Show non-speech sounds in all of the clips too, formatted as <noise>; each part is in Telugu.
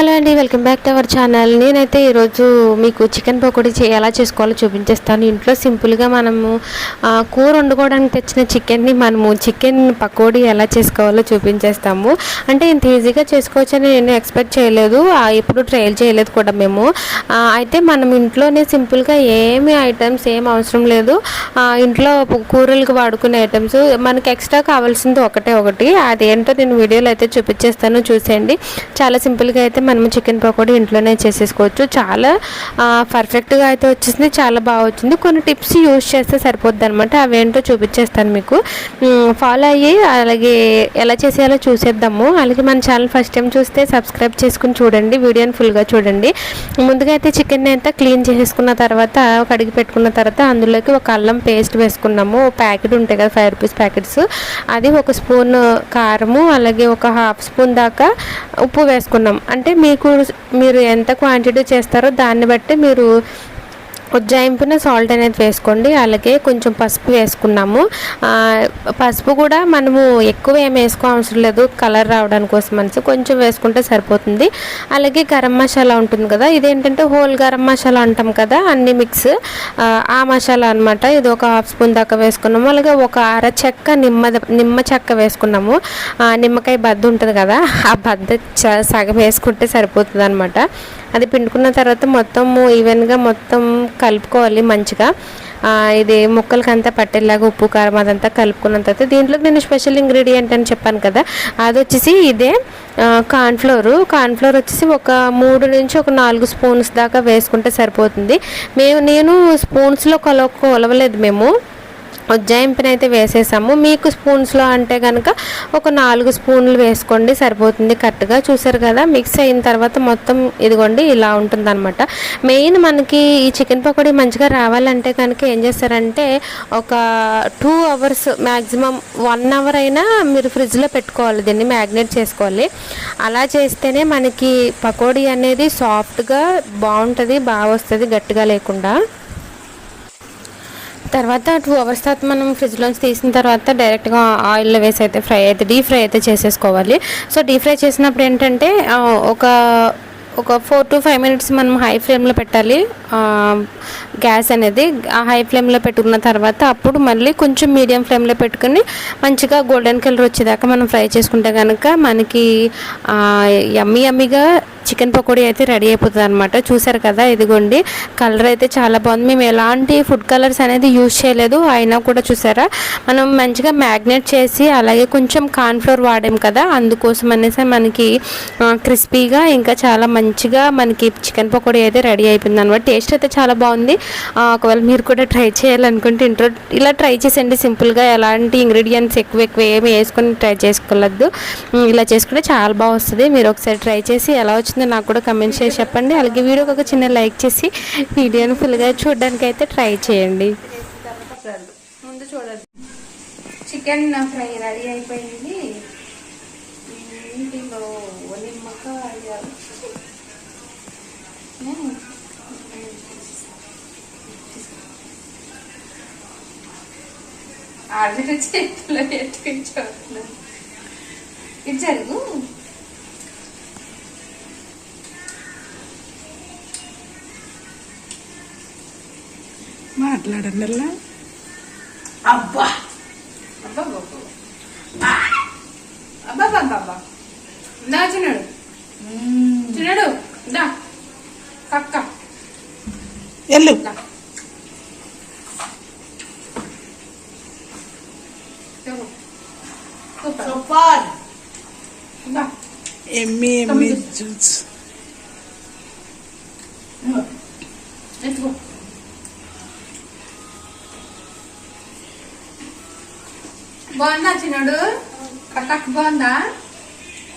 హలో అండి welcome back to our channel. నేనైతే ఈరోజు మీకు చికెన్ పకోడీ చే- ఎలా చేసుకోవాలో చూపించేస్తాను. ఇంట్లో సింపుల్గా మనము కూర వండుకోవడానికి తెచ్చిన చికెన్ని మనము చికెన్ పకోడీ ఎలా చేసుకోవాలో చూపించేస్తాము. అంటే ఇంత ఈజీగా చేసుకోవచ్చని నేను ఎక్స్పెక్ట్ చేయలేదు. ఎప్పుడు ట్రయల్ చేయలేదు కూడా మేము. అయితే మనం ఇంట్లోనే సింపుల్గా ఏమి ఐటమ్స్ ఏం అవసరం లేదు. ఇంట్లో కూరలకు వాడుకునే ఐటమ్స్. మనకి ఎక్స్ట్రా కావాల్సింది ఒకటే ఒకటి. అదేంటో నేను వీడియోలో అయితే చూపించేస్తాను. చూసేయండి. చాలా సింపుల్గా అయితే మనము చికెన్ పకోడీ ఇంట్లోనే చేసేసుకోవచ్చు. చాలా పర్ఫెక్ట్గా అయితే వచ్చేసింది చాలా బాగా వచ్చింది. కొన్ని టిప్స్ యూజ్ చేస్తే సరిపోద్ది అనమాట అవేంటో చూపించేస్తాను మీకు. ఫాలో అయ్యి అలాగే ఎలా చేసేయాలో చూసేద్దాము. అలాగే మన ఛానల్ ఫస్ట్ టైం చూస్తే సబ్స్క్రైబ్ చేసుకుని చూడండి వీడియోని ఫుల్గా చూడండి. ముందుగా అయితే చికెన్ అయితే క్లీన్ చేసేసుకున్న తర్వాత కడిగి పెట్టుకున్న తర్వాత అందులోకి ఒక అల్లం పేస్ట్ వేసుకున్నాము. ప్యాకెట్ ఉంటాయి కదా ఫైవ్ రూపీస్ ప్యాకెట్స్ అది ఒక స్పూన్ కారము అలాగే ఒక హాఫ్ స్పూన్ దాకా ఉప్పు వేసుకున్నాం. అంటే మీకు మీరు ఎంత క్వాంటిటీ చేస్తారో దాన్ని బట్టి మీరు ఉజ్జాయింపున సాల్ట్ అనేది వేసుకోండి. అలాగే కొంచెం పసుపు వేసుకున్నాము. పసుపు కూడా మనము ఎక్కువ ఏం వేసుకో అవసరం లేదు. కలర్ రావడానికి కోసం మనసు కొంచెం వేసుకుంటే సరిపోతుంది. అలాగే గరం మసాలా ఉంటుంది కదా ఇదేంటంటే హోల్ గరం మసాలా అంటాం కదా అన్ని మిక్స్. ఆ, మసాలా అనమాట ఇది ఒక హాఫ్ స్పూన్ దాకా వేసుకున్నాము. అలాగే ఒక అర చెక్క నిమ్మ నిమ్మ చెక్క వేసుకున్నాము. ఆ, నిమ్మకాయ బద్ద ఉంటుంది కదా ఆ బద్ద చ- సగం వేసుకుంటే సరిపోతుంది అనమాట అది పిండుకున్న తర్వాత మొత్తము ఈవెన్గా మొత్తం కలుపుకోవాలి మంచిగా. ఇది ముక్కలకి అంతా పట్టేలాగా ఉప్పు కారం అదంతా కలుపుకున్న తర్వాత దీంట్లోకి నేను స్పెషల్ ఇంగ్రీడియంట్ అని చెప్పాను కదా అది వచ్చేసి ఇదే కార్న్ఫ్లోర్. కార్న్ఫ్లోర్ వచ్చేసి ఒక మూడు నుంచి ఒక నాలుగు స్పూన్స్ దాకా వేసుకుంటే సరిపోతుంది. మేము నేను స్పూన్స్లో కొల కొలవలేదు మేము. ఉజ్జాయింపునైతే అయితే వేసేసాము. మీకు స్పూన్స్లో అంటే కనుక ఒక నాలుగు స్పూన్లు వేసుకోండి సరిపోతుంది కరెక్ట్గా. చూసారు కదా మిక్స్ అయిన తర్వాత మొత్తం ఇదిగోండి ఇలా ఉంటుందన్నమాట. మెయిన్ మనకి ఈ చికెన్ పకోడీ మంచిగా రావాలంటే కనుక ఏం చేస్తారంటే ఒక two hours maximum one hour అయినా మీరు ఫ్రిడ్జ్లో పెట్టుకోవాలి దీన్ని మ్యాగ్నేట్ చేసుకోవాలి. అలా చేస్తేనే మనకి పకోడీ అనేది సాఫ్ట్గా బాగుంటుంది బాగా వస్తుంది గట్టిగా లేకుండా. తర్వాత టూ అవర్స్ తర్వాత మనం ఫ్రిడ్జ్లోంచి తీసిన తర్వాత డైరెక్ట్గా ఆయిల్లో వేసి అయితే ఫ్రై అయితే డీప్ ఫ్రై అయితే చేసేసుకోవాలి. సో డీప్ ఫ్రై చేసినప్పుడు ఏంటంటే ఒక ఒక ఫోర్ టు ఫైవ్ మినిట్స్ మనం హై ఫ్లేమ్లో పెట్టాలి. గ్యాస్ అనేది ఆ హై ఫ్లేమ్లో పెట్టుకున్న తర్వాత అప్పుడు మళ్ళీ కొంచెం మీడియం ఫ్లేమ్లో పెట్టుకుని మంచిగా గోల్డెన్ కలర్ వచ్చేదాకా మనం ఫ్రై చేసుకుంటే కనుక మనకి యమ్మీ యమ్మీగా చికెన్ పకోడీ అయితే రెడీ అయిపోతుంది అనమాట చూసారు కదా ఇదిగోండి. కలర్ అయితే చాలా బాగుంది. మేము ఎలాంటి ఫుడ్ కలర్స్ అనేది యూజ్ చేయలేదు. అయినా కూడా చూసారా? మనం మంచిగా మ్యాగ్నేట్ చేసి అలాగే కొంచెం కార్న్ఫ్లోర్ వాడాం కదా అందుకోసం అనేసి మనకి క్రిస్పీగా ఇంకా చాలా మంచిగా మనకి చికెన్ పకోడీ అయితే రెడీ అయిపోయింది అనమాట టేస్ట్ అయితే చాలా బాగుంది. ఒకవేళ మీరు కూడా ట్రై చేయాలనుకుంటే ఇంట్రో ఇలా ట్రై చేసేయండి. సింపుల్గా ఎలాంటి ఇంగ్రీడియంట్స్ ఎక్కువ ఎక్కువ ఏమి వేసుకొని ట్రై చేసుకోవద్దు. ఇలా చేసుకుంటే చాలా బాగా వస్తుంది. మీరు ఒకసారి ట్రై చేసి ఎలా వచ్చింది నాకు కూడా కమెంట్ చేసి చెప్పండి. అలాగే వీడియోకి ఒక చిన్న లైక్ చేసి వీడియోని ఫుల్గా చూడడానికి అయితే ట్రై చేయండి. ముందు చూడండి. చికెన్ ఫ్రై రెడీ అయిపోయింది. ఇంటిలో నిమ్మకాయ? ఆర్డర్ చేతిలో ఎట్టుకుంటాను ఇది జరుగు. మాట్లాడండి అలా అబ్బా అబ్బా అబ్బా దా చిన్నాడు. చిన్నాడు దా. కక్క. ఎల్లు. సూపర్. ఎమ్మి ఎమ్మి జ్యూస్ ఎత్తుకో బాగుందా చిన్నాడు? కక్క బాగుందా?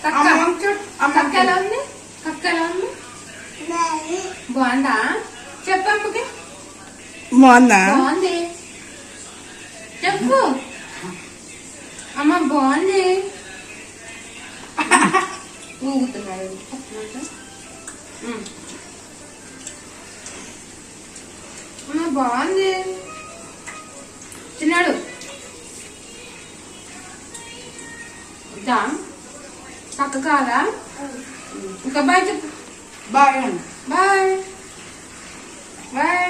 కక్క? కక్క ఎలా ఉంది? కక్క ఎలా ఉంది? బాగుందా. చెప్పమ్మకి బాగుందా? బాగుంది. చెప్పు. అమ్మ బాగుంది. <laughs> ఊగుతున్నాడు. అమ్మ బాగుంది. ఇద్దా పక్క కాదా ఇంకా బాయ్ చెప్పు బాయ్ బాయ్. బాయ్.